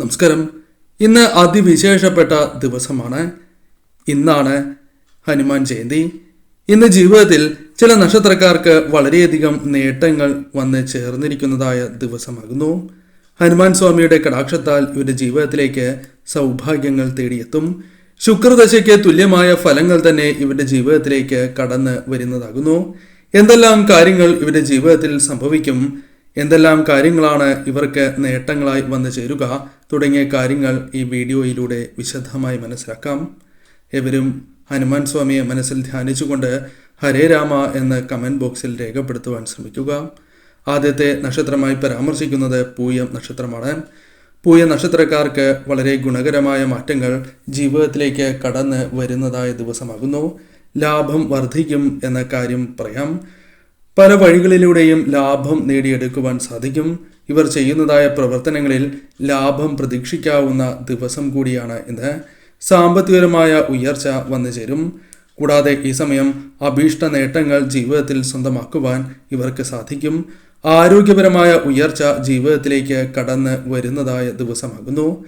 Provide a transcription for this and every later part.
നമസ്കാരം. ഇന്ന് അതിവിശേഷപ്പെട്ട ദിവസമാണ്. ഇന്നാണ് ഹനുമാൻ ജയന്തി. ഇന്ന് ജീവിതത്തിൽ ചില നക്ഷത്രക്കാർക്ക് വളരെയധികം നേട്ടങ്ങൾ വന്ന് ചേർന്നിരിക്കുന്നതായ ദിവസമാകുന്നു. ഹനുമാൻ സ്വാമിയുടെ കടാക്ഷത്താൽ ഇവരുടെ ജീവിതത്തിലേക്ക് സൗഭാഗ്യങ്ങൾ തേടിയെത്തും. ശുക്രദശയ്ക്ക് തുല്യമായ ഫലങ്ങൾ തന്നെ ഇവരുടെ ജീവിതത്തിലേക്ക് കടന്ന് വരുന്നതാകുന്നു. എന്തെല്ലാം കാര്യങ്ങൾ ഇവരുടെ ജീവിതത്തിൽ സംഭവിക്കും എന്തെല്ലാം കാര്യങ്ങളാണ് ഇവർക്ക് നേട്ടങ്ങളായി വന്നു ചേരുക തുടങ്ങിയ കാര്യങ്ങൾ ഈ വീഡിയോയിലൂടെ വിശദമായി മനസ്സിലാക്കാം. എവരും ഹനുമാൻ സ്വാമിയെ മനസ്സിൽ ധ്യാനിച്ചുകൊണ്ട് ഹരേ രാമ എന്ന് കമന്റ് ബോക്സിൽ രേഖപ്പെടുത്തുവാൻ ശ്രമിക്കുക. ആദ്യത്തെ നക്ഷത്രമായി പരാമർശിക്കുന്നത് പൂയം നക്ഷത്രമാണ്. പൂയ നക്ഷത്രക്കാർക്ക് വളരെ ഗുണകരമായ മാറ്റങ്ങൾ ജീവിതത്തിലേക്ക് കടന്ന് വരുന്നതായ ദിവസമാകുന്നു. ലാഭം വർദ്ധിക്കും എന്ന കാര്യം പറയാം. പല വഴികളിലൂടെയും ലാഭം നേടിയെടുക്കുവാൻ സാധിക്കും. ഇവർ ചെയ്യുന്നതായ പ്രവർത്തനങ്ങളിൽ ലാഭം പ്രതീക്ഷിക്കാവുന്ന ദിവസം കൂടിയാണ് ഇന്ന്. സാമ്പത്തികപരമായ ഉയർച്ച വന്നു ചേരും. കൂടാതെ ഈ സമയം അഭീഷ്ട നേട്ടങ്ങൾ ജീവിതത്തിൽ സ്വന്തമാക്കുവാൻ ഇവർക്ക് സാധിക്കും. ആരോഗ്യപരമായ ഉയർച്ച ജീവിതത്തിലേക്ക് കടന്ന് വരുന്നതായ ദിവസമാകുന്നു.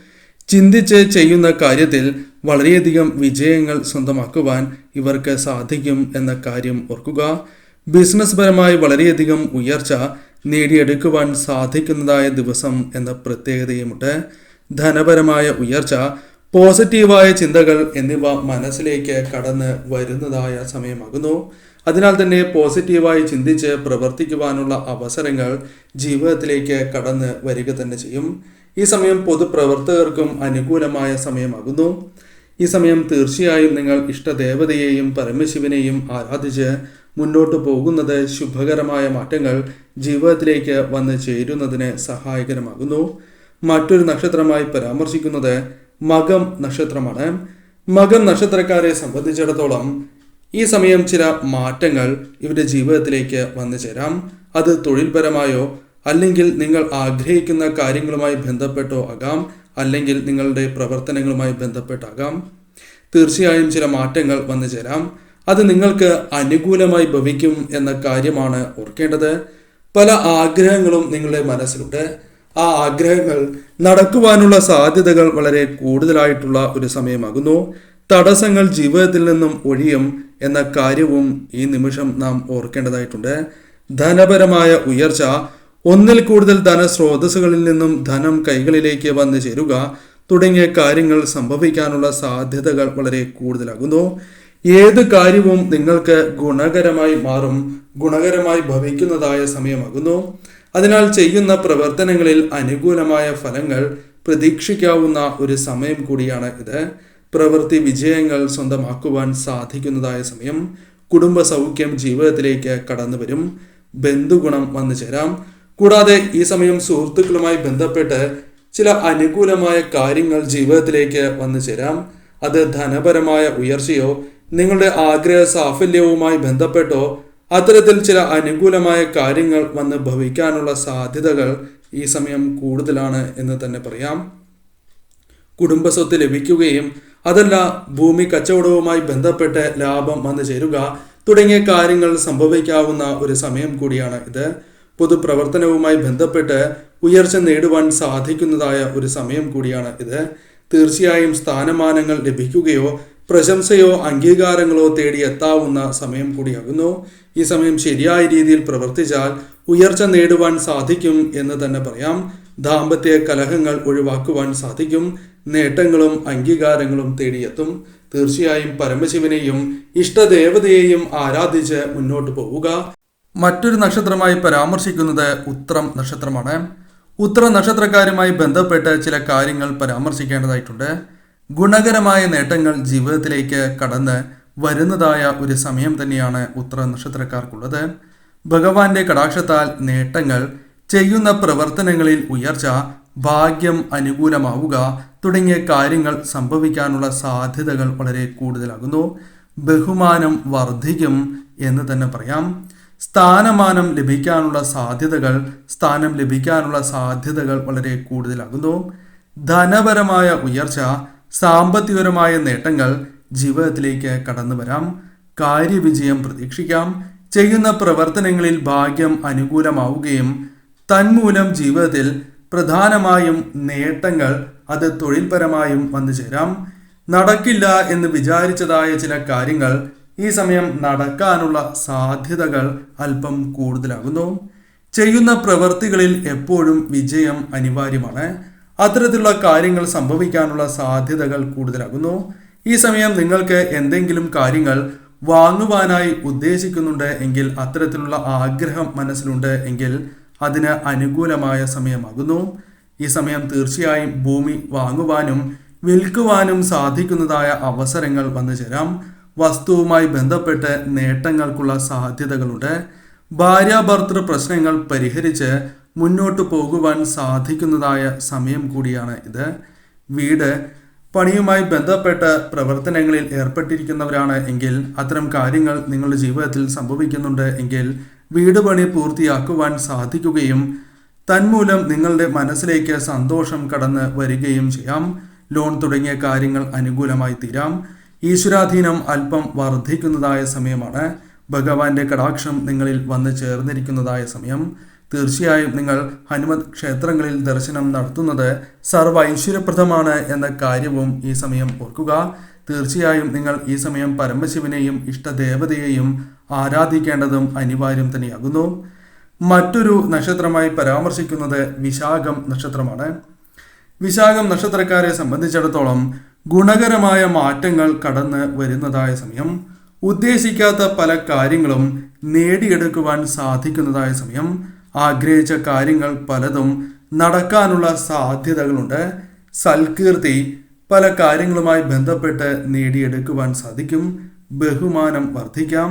ചിന്തിച്ച് ചെയ്യുന്ന കാര്യത്തിൽ വളരെയധികം വിജയങ്ങൾ സ്വന്തമാക്കുവാൻ ഇവർക്ക് സാധിക്കും എന്ന കാര്യം ഓർക്കുക. ബിസിനസ് പരമായി വളരെയധികം ഉയർച്ച നേടിയെടുക്കുവാൻ സാധിക്കുന്നതായ ദിവസം എന്ന പ്രത്യേകതയുമുണ്ട്. ധനപരമായ ഉയർച്ച പോസിറ്റീവായ ചിന്തകൾ എന്നിവ മനസ്സിലേക്ക് കടന്ന് വരുന്നതായ സമയമാകുന്നു. അതിനാൽ തന്നെ പോസിറ്റീവായി ചിന്തിച്ച് പ്രവർത്തിക്കുവാനുള്ള അവസരങ്ങൾ ജീവിതത്തിലേക്ക് കടന്ന് വരിക തന്നെ ചെയ്യും. ഈ സമയം പൊതുപ്രവർത്തകർക്കും അനുകൂലമായ സമയമാകുന്നു. ഈ സമയം തീർച്ചയായും നിങ്ങൾ ഇഷ്ടദേവതയെയും പരമശിവനെയും ആരാധിച്ച് മുന്നോട്ട് പോകുന്നത് ശുഭകരമായ മാറ്റങ്ങൾ ജീവിതത്തിലേക്ക് വന്ന് ചേരുന്നതിന് സഹായകരമാകുന്നു. മറ്റൊരു നക്ഷത്രമായി പരാമർശിക്കുന്നത് മകം നക്ഷത്രമാണ്. മകം നക്ഷത്രക്കാരെ സംബന്ധിച്ചിടത്തോളം ഈ സമയം ചില മാറ്റങ്ങൾ ഇവരുടെ ജീവിതത്തിലേക്ക് വന്നു ചേരാം. അത് തൊഴിൽപരമായോ അല്ലെങ്കിൽ നിങ്ങൾ ആഗ്രഹിക്കുന്ന കാര്യങ്ങളുമായി ബന്ധപ്പെട്ടോ ആകാം. അല്ലെങ്കിൽ നിങ്ങളുടെ പ്രവർത്തനങ്ങളുമായി ബന്ധപ്പെട്ടാകാം. തീർച്ചയായും ചില മാറ്റങ്ങൾ വന്നു ചേരാം. അത് നിങ്ങൾക്ക് അനുകൂലമായി ഭവിക്കും എന്ന കാര്യമാണ് ഓർക്കേണ്ടത്. പല ആഗ്രഹങ്ങളും നിങ്ങളുടെ മനസ്സിലുണ്ട്. ആ ആഗ്രഹങ്ങൾ നടക്കുവാനുള്ള സാധ്യതകൾ വളരെ കൂടുതലായിട്ടുള്ള ഒരു സമയമാകുന്നു. തടസ്സങ്ങൾ ജീവിതത്തിൽ നിന്നും ഒഴിയും എന്ന കാര്യവും ഈ നിമിഷം നാം ഓർക്കേണ്ടതായിട്ടുണ്ട്. ധനപരമായ ഉയർച്ച ഒന്നിൽ കൂടുതൽ ധനസ്രോതസ്സുകളിൽ നിന്നും ധനം കൈകളിലേക്ക് വന്നു ചേരുക തുടങ്ങിയ കാര്യങ്ങൾ സംഭവിക്കാനുള്ള സാധ്യതകൾ വളരെ കൂടുതലാകുന്നു. ഏത് കാര്യവും നിങ്ങൾക്ക് ഗുണകരമായി മാറും ഗുണകരമായി ഭവിക്കുന്നതായ സമയമാകുന്നു. അതിനാൽ ചെയ്യുന്ന പ്രവർത്തനങ്ങളിൽ അനുകൂലമായ ഫലങ്ങൾ പ്രതീക്ഷിക്കാവുന്ന ഒരു സമയം കൂടിയാണ് ഇത്. പ്രവൃത്തി വിജയങ്ങൾ സ്വന്തമാക്കുവാൻ സാധിക്കുന്നതായ സമയം. കുടുംബ സൗഖ്യം ജീവിതത്തിലേക്ക് കടന്നു വരും ബന്ധുഗുണം വന്നു ചേരാം കൂടാതെ ഈ സമയം സുഹൃത്തുക്കളുമായി ബന്ധപ്പെട്ട് ചില അനുകൂലമായ കാര്യങ്ങൾ ജീവിതത്തിലേക്ക് വന്നു ചേരാം. അത് ധനപരമായ ഉയർച്ചയോ നിങ്ങളുടെ ആഗ്രഹ സാഫല്യവുമായി ബന്ധപ്പെട്ടോ അത്തരത്തിൽ ചില അനുകൂലമായ കാര്യങ്ങൾ വന്ന് ഭവിക്കാനുള്ള സാധ്യതകൾ ഈ സമയം കൂടുതലാണ് എന്ന് തന്നെ പറയാം. കുടുംബസ്വത്ത് ലഭിക്കുകയും അതല്ല ഭൂമി കച്ചവടവുമായി ബന്ധപ്പെട്ട് ലാഭം വന്നു ചേരുക തുടങ്ങിയ കാര്യങ്ങൾ സംഭവിക്കാവുന്ന ഒരു സമയം കൂടിയാണ് ഇത്. പൊതുപ്രവർത്തനവുമായി ബന്ധപ്പെട്ട് ഉയർച്ച നേടുവാൻ സാധിക്കുന്നതായ ഒരു സമയം കൂടിയാണ് ഇത്. തീർച്ചയായും സ്ഥാനമാനങ്ങൾ ലഭിക്കുകയോ പ്രശംസയോ അംഗീകാരങ്ങളോ തേടി എത്താവുന്ന സമയം കൂടിയാകുന്നു. ഈ സമയം ശരിയായ രീതിയിൽ പ്രവർത്തിച്ചാൽ ഉയർച്ച നേടുവാൻ സാധിക്കും എന്ന് തന്നെ പറയാം. ദാമ്പത്യ കലഹങ്ങൾ ഒഴിവാക്കുവാൻ സാധിക്കും. നേട്ടങ്ങളും അംഗീകാരങ്ങളും തേടിയെത്തും. തീർച്ചയായും പരമശിവനെയും ഇഷ്ടദേവതയെയും ആരാധിച്ച് മുന്നോട്ട് പോവുക. മറ്റൊരു നക്ഷത്രമായി പരാമർശിക്കുന്നത് ഉത്രം നക്ഷത്രമാണ്. ഉത്തര നക്ഷത്രക്കാരുമായി ബന്ധപ്പെട്ട് ചില കാര്യങ്ങൾ പരാമർശിക്കേണ്ടതായിട്ടുണ്ട്. ഗുണകരമായ നേട്ടങ്ങൾ ജീവിതത്തിലേക്ക് കടന്ന് വരുന്നതായ ഒരു സമയം തന്നെയാണ് ഉത്തര നക്ഷത്രക്കാർക്കുള്ളത്. ഭഗവാന്റെ കടാക്ഷത്താൽ നേട്ടങ്ങൾ ചെയ്യുന്ന പ്രവർത്തനങ്ങളിൽ ഉയർച്ച ഭാഗ്യം അനുകൂലമാവുക തുടങ്ങിയ കാര്യങ്ങൾ സംഭവിക്കാനുള്ള സാധ്യതകൾ വളരെ കൂടുതലാകുന്നു. ബഹുമാനം വർദ്ധിക്കും എന്ന് തന്നെ പറയാം. സ്ഥാനമാനം ലഭിക്കാനുള്ള സാധ്യതകൾ സ്ഥാനം ലഭിക്കാനുള്ള സാധ്യതകൾ വളരെ കൂടുതലാകുന്നു. ധനപരമായ ഉയർച്ച സാമ്പത്തികപരമായ നേട്ടങ്ങൾ ജീവിതത്തിലേക്ക് കടന്നു വരാം. കാര്യവിജയം പ്രതീക്ഷിക്കാം. ചെയ്യുന്ന പ്രവർത്തനങ്ങളിൽ ഭാഗ്യം അനുകൂലമാവുകയും തന്മൂലം ജീവിതത്തിൽ പ്രധാനമായും നേട്ടങ്ങൾ അത് തൊഴിൽപരമായും വന്നു ചേരാം നടക്കില്ല എന്ന് വിചാരിച്ചതായ ചില കാര്യങ്ങൾ ഈ സമയം നടക്കാനുള്ള സാധ്യതകൾ അല്പം കൂടുതലാകുന്നു. ചെയ്യുന്ന പ്രവൃത്തികളിൽ എപ്പോഴും വിജയം അനിവാര്യമാണ്. അത്തരത്തിലുള്ള കാര്യങ്ങൾ സംഭവിക്കാനുള്ള സാധ്യതകൾ കൂടുതലാകുന്നു. ഈ സമയം നിങ്ങൾക്ക് എന്തെങ്കിലും കാര്യങ്ങൾ വാങ്ങുവാനായി ഉദ്ദേശിക്കുന്നുണ്ട് എങ്കിൽ അത്തരത്തിലുള്ള ആഗ്രഹം മനസ്സിലുണ്ട് എങ്കിൽ അതിന് അനുകൂലമായ സമയമാകുന്നു. ഈ സമയം തീർച്ചയായും ഭൂമി വാങ്ങുവാനും വിൽക്കുവാനും സാധിക്കുന്നതായ അവസരങ്ങൾ വന്നു ചേരാം വസ്തുവുമായി ബന്ധപ്പെട്ട് നേട്ടങ്ങൾക്കുള്ള സാധ്യതകളുണ്ട്. ഭാര്യാഭർത്തൃ പ്രശ്നങ്ങൾ പരിഹരിച്ച് മുന്നോട്ട് പോകുവാൻ സാധിക്കുന്നതായ സമയം കൂടിയാണ് ഇത്. വീട് പണിയുമായി ബന്ധപ്പെട്ട പ്രവർത്തനങ്ങളിൽ ഏർപ്പെട്ടിരിക്കുന്നവരാണ് എങ്കിൽ അത്തരം കാര്യങ്ങൾ നിങ്ങളുടെ ജീവിതത്തിൽ സംഭവിക്കുന്നുണ്ട് എങ്കിൽ വീട് പണി പൂർത്തിയാക്കുവാൻ സാധിക്കുകയും തന്മൂലം നിങ്ങളുടെ മനസ്സിലേക്ക് സന്തോഷം കടന്ന് വരികയും ചെയ്യാം. ലോൺ തുടങ്ങിയ കാര്യങ്ങൾ അനുകൂലമായി തീരാം. ഈശ്വരാധീനം അല്പം വർദ്ധിക്കുന്നതായ സമയമാണ്. ഭഗവാന്റെ കടാക്ഷം നിങ്ങളിൽ വന്ന് ചേർന്നിരിക്കുന്നതായ സമയം. തീർച്ചയായും നിങ്ങൾ ഹനുമത് ക്ഷേത്രങ്ങളിൽ ദർശനം നടത്തുന്നത് സർവ ഐശ്വര്യപ്രദമാണ് എന്ന കാര്യവും ഈ സമയം ഓർക്കുക. തീർച്ചയായും നിങ്ങൾ ഈ സമയം പരമശിവനെയും ഇഷ്ടദേവതയെയും ആരാധിക്കേണ്ടതും അനിവാര്യം തന്നെയാകുന്നു. മറ്റൊരു നക്ഷത്രമായി പരാമർശിക്കുന്നത് വിശാഖം നക്ഷത്രമാണ്. വിശാഖം നക്ഷത്രക്കാരെ സംബന്ധിച്ചിടത്തോളം ഗുണകരമായ മാറ്റങ്ങൾ കടന്ന് വരുന്നതായ സമയം ഉദ്ദേശിക്കാത്ത പല കാര്യങ്ങളും നേടിയെടുക്കുവാൻ സാധിക്കുന്നതായ സമയം ആഗ്രഹിച്ച കാര്യങ്ങൾ പലതും നടക്കാനുള്ള സാധ്യതകളുണ്ട്. സൽകീർത്തി പല കാര്യങ്ങളുമായി ബന്ധപ്പെട്ട് നേടിയെടുക്കുവാൻ സാധിക്കും. ബഹുമാനം വർദ്ധിക്കാം.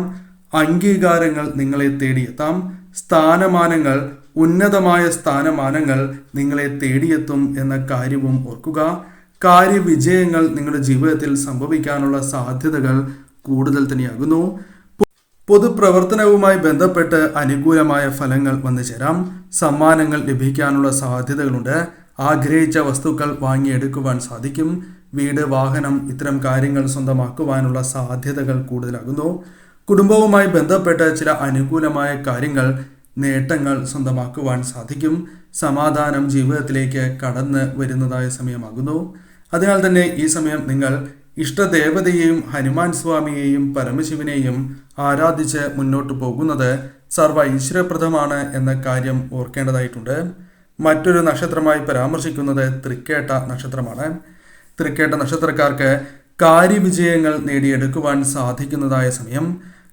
അംഗീകാരങ്ങൾ നിങ്ങളെ തേടിയെത്താം. സ്ഥാനമാനങ്ങൾ ഉന്നതമായ സ്ഥാനമാനങ്ങൾ നിങ്ങളെ തേടിയെത്തും എന്ന കാര്യവും ഓർക്കുക. കാര്യവിജയങ്ങൾ നിങ്ങളുടെ ജീവിതത്തിൽ സംഭവിക്കാനുള്ള സാധ്യതകൾ കൂടുതൽ തന്നെയാകുന്നു. പൊതുപ്രവർത്തനവുമായി ബന്ധപ്പെട്ട് അനുകൂലമായ ഫലങ്ങൾ വന്നു ചേരാം. സമ്മാനങ്ങൾ ലഭിക്കാനുള്ള സാധ്യതകളുണ്ട്. ആഗ്രഹിച്ച വസ്തുക്കൾ വാങ്ങിയെടുക്കുവാൻ സാധിക്കും. വീട് വാഹനം ഇത്തരം കാര്യങ്ങൾ സ്വന്തമാക്കുവാനുള്ള സാധ്യതകൾ കൂടുതലാകുന്നു. കുടുംബവുമായി ബന്ധപ്പെട്ട് ചില അനുകൂലമായ കാര്യങ്ങൾ നേട്ടങ്ങൾ സ്വന്തമാക്കുവാൻ സാധിക്കും. സമാധാനം ജീവിതത്തിലേക്ക് കടന്ന് വരുന്നതായ സമയമാകുന്നു. അതിനാൽ തന്നെ ഈ സമയം നിങ്ങൾ ഇഷ്ടദേവതയെയും ഹനുമാൻ സ്വാമിയെയും പരമശിവനെയും ആരാധിച്ച് മുന്നോട്ട് പോകുന്നത് സർവ ഈശ്വരപ്രദമാണ് എന്ന കാര്യം ഓർക്കേണ്ടതായിട്ടുണ്ട്. മറ്റൊരു നക്ഷത്രമായി പരാമർശിക്കുന്നത് തൃക്കേട്ട നക്ഷത്രമാണ്. തൃക്കേട്ട നക്ഷത്രക്കാർക്ക് കാര്യവിജയങ്ങൾ നേടിയെടുക്കുവാൻ സാധിക്കുന്നതായ സമയം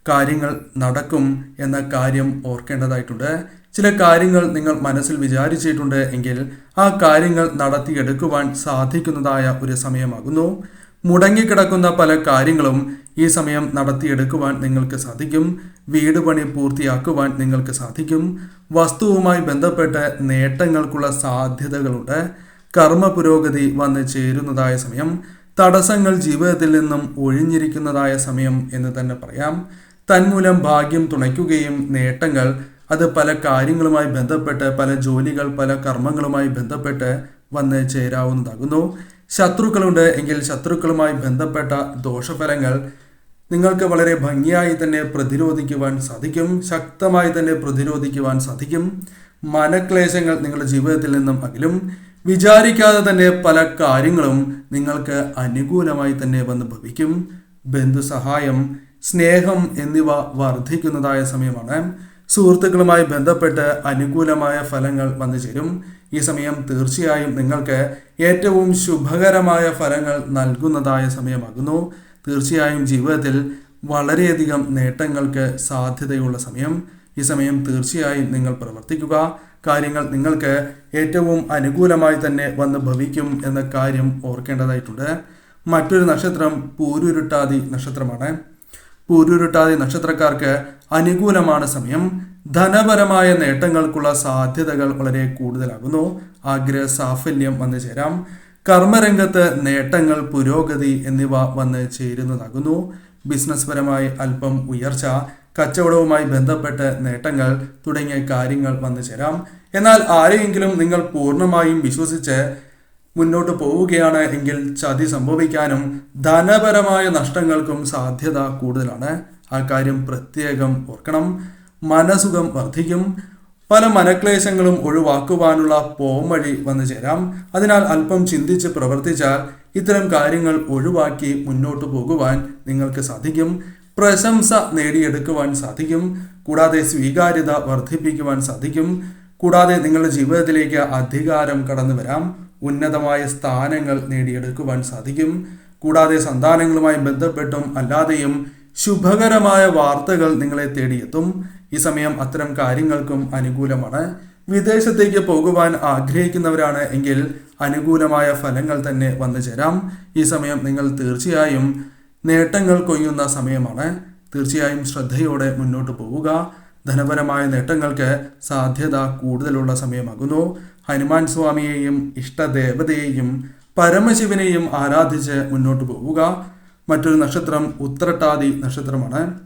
കാര്യങ്ങൾ നടക്കും എന്ന കാര്യം ഓർക്കേണ്ടതായിട്ടുണ്ട്. ചില കാര്യങ്ങൾ നിങ്ങൾ മനസ്സിൽ വിചാരിച്ചിട്ടുണ്ട് എങ്കിൽ ആ കാര്യങ്ങൾ നടത്തിയെടുക്കുവാൻ സാധിക്കുന്നതായ ഒരു സമയമാകുന്നു. മുടങ്ങിക്കിടക്കുന്ന പല കാര്യങ്ങളും ഈ സമയം നടത്തിയെടുക്കുവാൻ നിങ്ങൾക്ക് സാധിക്കും. വീട് പണി പൂർത്തിയാക്കുവാൻ നിങ്ങൾക്ക് സാധിക്കും. വസ്തുവുമായി ബന്ധപ്പെട്ട് നേട്ടങ്ങൾക്കുള്ള സാധ്യതകളുണ്ട്. കർമ്മ പുരോഗതി വന്ന് ചേരുന്നതായ സമയം. തടസ്സങ്ങൾ ജീവിതത്തിൽ നിന്നും ഒഴിഞ്ഞിരിക്കുന്നതായ സമയം എന്ന് തന്നെ പറയാം. തന്മൂലം ഭാഗ്യം തുണയ്ക്കുകയും നേട്ടങ്ങൾ അത് പല കാര്യങ്ങളുമായി ബന്ധപ്പെട്ട് പല ജോലികൾ പല കർമ്മങ്ങളുമായി ബന്ധപ്പെട്ട് വന്ന് ചേരാവുന്നതാകുന്നു. ശത്രുക്കളുണ്ട് എങ്കിൽ ശത്രുക്കളുമായി ബന്ധപ്പെട്ട ദോഷഫലങ്ങൾ നിങ്ങൾക്ക് വളരെ ഭംഗിയായി തന്നെ പ്രതിരോധിക്കുവാൻ സാധിക്കും. ശക്തമായി തന്നെ പ്രതിരോധിക്കുവാൻ സാധിക്കും. മനക്ലേശങ്ങൾ നിങ്ങളുടെ ജീവിതത്തിൽ നിന്നും അകലും. വിചാരിക്കാതെ തന്നെ പല കാര്യങ്ങളും നിങ്ങൾക്ക് അനുകൂലമായി തന്നെ വന്ന് ഭവിക്കും. ബന്ധുസഹായം സ്നേഹം എന്നിവ വർദ്ധിക്കുന്നതായ സമയമാണ്. സുഹൃത്തുക്കളുമായി ബന്ധപ്പെട്ട് അനുകൂലമായ ഫലങ്ങൾ വന്നു ചേരും. ഈ സമയം തീർച്ചയായും നിങ്ങൾക്ക് ഏറ്റവും ശുഭകരമായ ഫലങ്ങൾ നൽകുന്നതായ സമയമാകുന്നു. തീർച്ചയായും ജീവിതത്തിൽ വളരെയധികം നേട്ടങ്ങൾക്ക് സാധ്യതയുള്ള സമയം. ഈ സമയം തീർച്ചയായും നിങ്ങൾ പ്രവർത്തിക്കുക. കാര്യങ്ങൾ നിങ്ങൾക്ക് ഏറ്റവും അനുകൂലമായി തന്നെ വന്ന് ഭവിക്കും എന്ന കാര്യം ഓർക്കേണ്ടതായിട്ടുണ്ട്. മറ്റൊരു നക്ഷത്രം പൂരുരുട്ടാതി നക്ഷത്രമാണ്. പൂരുരുട്ടാതി നക്ഷത്രക്കാർക്ക് അനുകൂലമാണ് സമയം. ധനപരമായ നേട്ടങ്ങൾക്കുള്ള സാധ്യതകൾ വളരെ കൂടുതലാകുന്നു. ആഗ്രഹ സാഫല്യം വന്നു ചേരാം. കർമ്മരംഗത്ത് നേട്ടങ്ങൾ പുരോഗതി എന്നിവ വന്ന് ചേരുന്നതാകുന്നു. ബിസിനസ് പരമായി അല്പം ഉയർച്ച കച്ചവടവുമായി ബന്ധപ്പെട്ട് നേട്ടങ്ങൾ തുടങ്ങിയ കാര്യങ്ങൾ വന്നു ചേരാം. എന്നാൽ ആരെയെങ്കിലും നിങ്ങൾ പൂർണമായും വിശ്വസിച്ച് മുന്നോട്ട് പോവുകയാണ്. എങ്കിൽ ചതി സംഭവിക്കാനും ധനപരമായ നഷ്ടങ്ങൾക്കും സാധ്യത കൂടുതലാണ്. ആ കാര്യം പ്രത്യേകം ഓർക്കണം. മനസുഖം വർദ്ധിക്കും. പല മനക്ലേശങ്ങളും ഒഴിവാക്കുവാനുള്ള പോംവഴി വന്നു ചേരാം. അതിനാൽ അല്പം ചിന്തിച്ച് പ്രവർത്തിച്ചാൽ ഇത്തരം കാര്യങ്ങൾ ഒഴിവാക്കി മുന്നോട്ട് പോകുവാൻ നിങ്ങൾക്ക് സാധിക്കും. പ്രശംസ നേടിയെടുക്കുവാൻ സാധിക്കും. കൂടാതെ സ്വീകാര്യത വർദ്ധിപ്പിക്കുവാൻ സാധിക്കും. കൂടാതെ നിങ്ങളുടെ ജീവിതത്തിലേക്ക് അധികാരം കടന്നു വരാം. ഉന്നതമായ സ്ഥാനങ്ങൾ നേടിയെടുക്കുവാൻ സാധിക്കും. കൂടാതെ സന്താനങ്ങളുമായി ബന്ധപ്പെട്ടും അല്ലാതെയും ശുഭകരമായ വാർത്തകൾ നിങ്ങളെ തേടിയെത്തും. ഈ സമയം അത്തരം കാര്യങ്ങൾക്കും അനുകൂലമാണ്. വിദേശത്തേക്ക് പോകുവാൻ ആഗ്രഹിക്കുന്നവരാണ് എങ്കിൽ അനുകൂലമായ ഫലങ്ങൾ തന്നെ വന്നു ചേരാം. ഈ സമയം നിങ്ങൾ തീർച്ചയായും നേട്ടങ്ങൾ കൊയ്യുന്ന സമയമാണ്. തീർച്ചയായും ശ്രദ്ധയോടെ മുന്നോട്ട് പോവുക. ധനപരമായ നേട്ടങ്ങൾക്ക് സാധ്യത കൂടുതലുള്ള സമയമാകുന്നു. ഹനുമാൻ സ്വാമിയെയും ഇഷ്ടദേവതയെയും പരമശിവനെയും ആരാധിച്ച് മുന്നോട്ട് പോവുക. മറ്റൊരു നക്ഷത്രം ഉത്രട്ടാതി നക്ഷത്രമാണ്.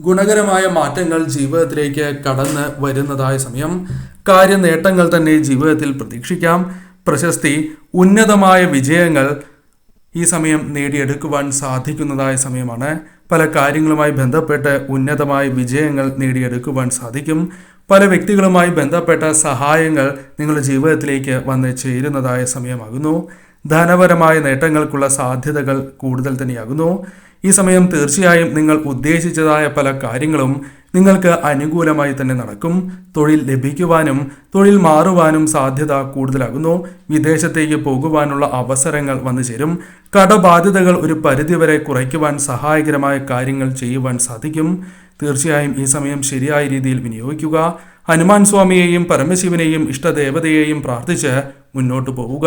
ഗുണകരമായ മാറ്റങ്ങൾ ജീവിതത്തിലേക്ക് കടന്ന് വരുന്നതായ സമയം. കാര്യനേട്ടങ്ങൾ തന്നെ ജീവിതത്തിൽ പ്രതീക്ഷിക്കാം. പ്രശസ്തി ഉന്നതമായ വിജയങ്ങൾ ഈ സമയം നേടിയെടുക്കുവാൻ സാധിക്കുന്നതായ സമയമാണ്. പല കാര്യങ്ങളുമായി ബന്ധപ്പെട്ട് ഉന്നതമായ വിജയങ്ങൾ നേടിയെടുക്കുവാൻ സാധിക്കും. പല വ്യക്തികളുമായി ബന്ധപ്പെട്ട സഹായങ്ങൾ നിങ്ങളുടെ ജീവിതത്തിലേക്ക് വന്ന് ചേരുന്നതായ സമയമാകുന്നു. ധനപരമായ നേട്ടങ്ങൾക്കുള്ള സാധ്യതകൾ കൂടുതൽ തന്നെയാകുന്നു. ഈ സമയം തീർച്ചയായും നിങ്ങൾ ഉദ്ദേശിച്ചതായ പല കാര്യങ്ങളും നിങ്ങൾക്ക് അനുകൂലമായി തന്നെ നടക്കും. തൊഴിൽ ലഭിക്കുവാനും തൊഴിൽ മാറുവാനും സാധ്യത കൂടുതലാകുന്നു. വിദേശത്തേക്ക് പോകുവാനുള്ള അവസരങ്ങൾ വന്നു ചേരും. കടബാധ്യതകൾ ഒരു പരിധിവരെ കുറയ്ക്കുവാൻ സഹായകരമായ കാര്യങ്ങൾ ചെയ്യുവാൻ സാധിക്കും. തീർച്ചയായും ഈ സമയം ശരിയായ രീതിയിൽ വിനിയോഗിക്കുക. ഹനുമാൻ സ്വാമിയെയും പരമശിവനെയും ഇഷ്ടദേവതയെയും പ്രാർത്ഥിച്ച് മുന്നോട്ട് പോവുക.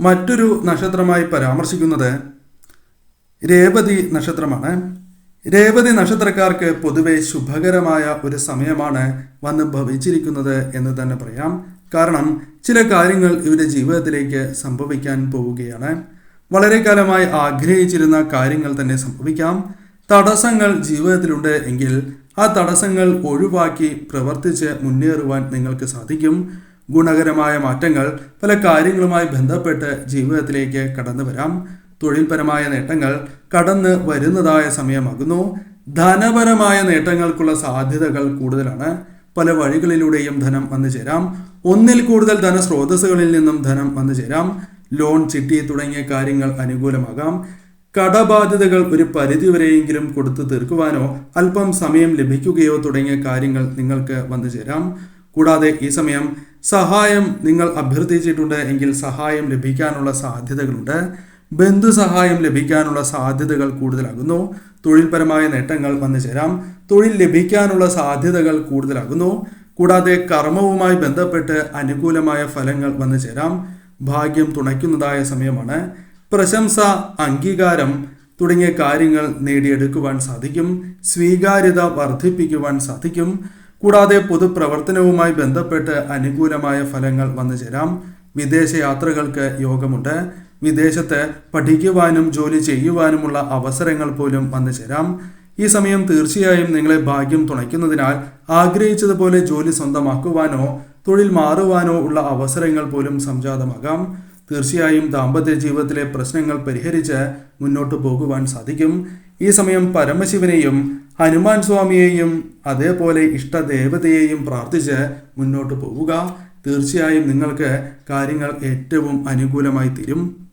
മറ്റൊരു നക്ഷത്രമായി പരാമർശിക്കുന്നത് രേവതി നക്ഷത്രമാണ്. രേവതി നക്ഷത്രക്കാർക്ക് പൊതുവെ ശുഭകരമായ ഒരു സമയമാണ് വന്ന് ഭവിച്ചിരിക്കുന്നത് എന്ന് തന്നെ പറയാം. കാരണം ചില കാര്യങ്ങൾ ഇവരുടെ ജീവിതത്തിലേക്ക് സംഭവിക്കാൻ പോവുകയാണ്. വളരെ കാലമായി ആഗ്രഹിച്ചിരുന്ന കാര്യങ്ങൾ തന്നെ സംഭവിക്കാം. തടസ്സങ്ങൾ ജീവിതത്തിലുണ്ട് എങ്കിൽ ആ തടസ്സങ്ങൾ ഒഴിവാക്കി പ്രവർത്തിച്ച് മുന്നേറുവാൻ നിങ്ങൾക്ക് സാധിക്കും. ഗുണകരമായ മാറ്റങ്ങൾ പല കാര്യങ്ങളുമായി ബന്ധപ്പെട്ട് ജീവിതത്തിലേക്ക് കടന്നു വരാം തൊഴിൽപരമായ നേട്ടങ്ങൾ കടന്ന് വരുന്നതായ സമയമാകുന്നു. ധനപരമായ നേട്ടങ്ങൾക്കുള്ള സാധ്യതകൾ കൂടുതലാണ്. പല വഴികളിലൂടെയും ധനം വന്നു ചേരാം. ഒന്നിൽ കൂടുതൽ ധനസ്രോതസ്സുകളിൽ നിന്നും ധനം വന്നു ചേരാം. ലോൺ ചിട്ടി തുടങ്ങിയ കാര്യങ്ങൾ അനുകൂലമാകാം. കടബാധ്യതകൾ ഒരു പരിധിവരെയെങ്കിലും കൊടുത്തു തീർക്കുവാനോ അല്പം സമയം ലഭിക്കുകയോ തുടങ്ങിയ കാര്യങ്ങൾ നിങ്ങൾക്ക് വന്നു ചേരാം. കൂടാതെ ഈ സമയം സഹായം നിങ്ങൾ അഭ്യർത്ഥിച്ചിട്ടുണ്ട് എങ്കിൽ സഹായം ലഭിക്കാനുള്ള സാധ്യതകളുണ്ട്. ബന്ധു സഹായം ലഭിക്കാനുള്ള സാധ്യതകൾ കൂടുതലാകുന്നു. തൊഴിൽപരമായ നേട്ടങ്ങൾ വന്നു ചേരാം. തൊഴിൽ ലഭിക്കാനുള്ള സാധ്യതകൾ കൂടുതലാകുന്നു. കൂടാതെ കർമ്മവുമായി ബന്ധപ്പെട്ട് അനുകൂലമായ ഫലങ്ങൾ വന്നു ചേരാം. ഭാഗ്യം തുണയ്ക്കുന്നതായ സമയമാണ്. പ്രശംസ അംഗീകാരം തുടങ്ങിയ കാര്യങ്ങൾ നേടിയെടുക്കുവാൻ സാധിക്കും. സ്വീകാര്യത വർദ്ധിപ്പിക്കുവാൻ സാധിക്കും. കൂടാതെ പൊതുപ്രവർത്തനവുമായി ബന്ധപ്പെട്ട് അനുകൂലമായ ഫലങ്ങൾ വന്നു ചേരാം. വിദേശ യാത്രകൾക്ക് യോഗമുണ്ട്. വിദേശത്ത് പഠിക്കുവാനും ജോലി ചെയ്യുവാനുമുള്ള അവസരങ്ങൾ പോലും വന്നു ചേരാം. ഈ സമയം തീർച്ചയായും നിങ്ങളെ ഭാഗ്യം തുണയ്ക്കുന്നതിനാൽ ആഗ്രഹിച്ചതുപോലെ ജോലി സ്വന്തമാക്കുവാനോ തൊഴിൽ മാറുവാനോ ഉള്ള അവസരങ്ങൾ പോലും സംജാതമാകാം. തീർച്ചയായും ദാമ്പത്യ ജീവിതത്തിലെ പ്രശ്നങ്ങൾ പരിഹരിച്ച് മുന്നോട്ട് പോകുവാൻ സാധിക്കും. ഈ സമയം പരമശിവനെയും ഹനുമാൻ സ്വാമിയെയും അതേപോലെ ഇഷ്ടദേവതയെയും പ്രാർത്ഥിച്ച് മുന്നോട്ട് പോവുക. തീർച്ചയായും നിങ്ങൾക്ക് കാര്യങ്ങൾ ഏറ്റവും അനുകൂലമായി തീരും.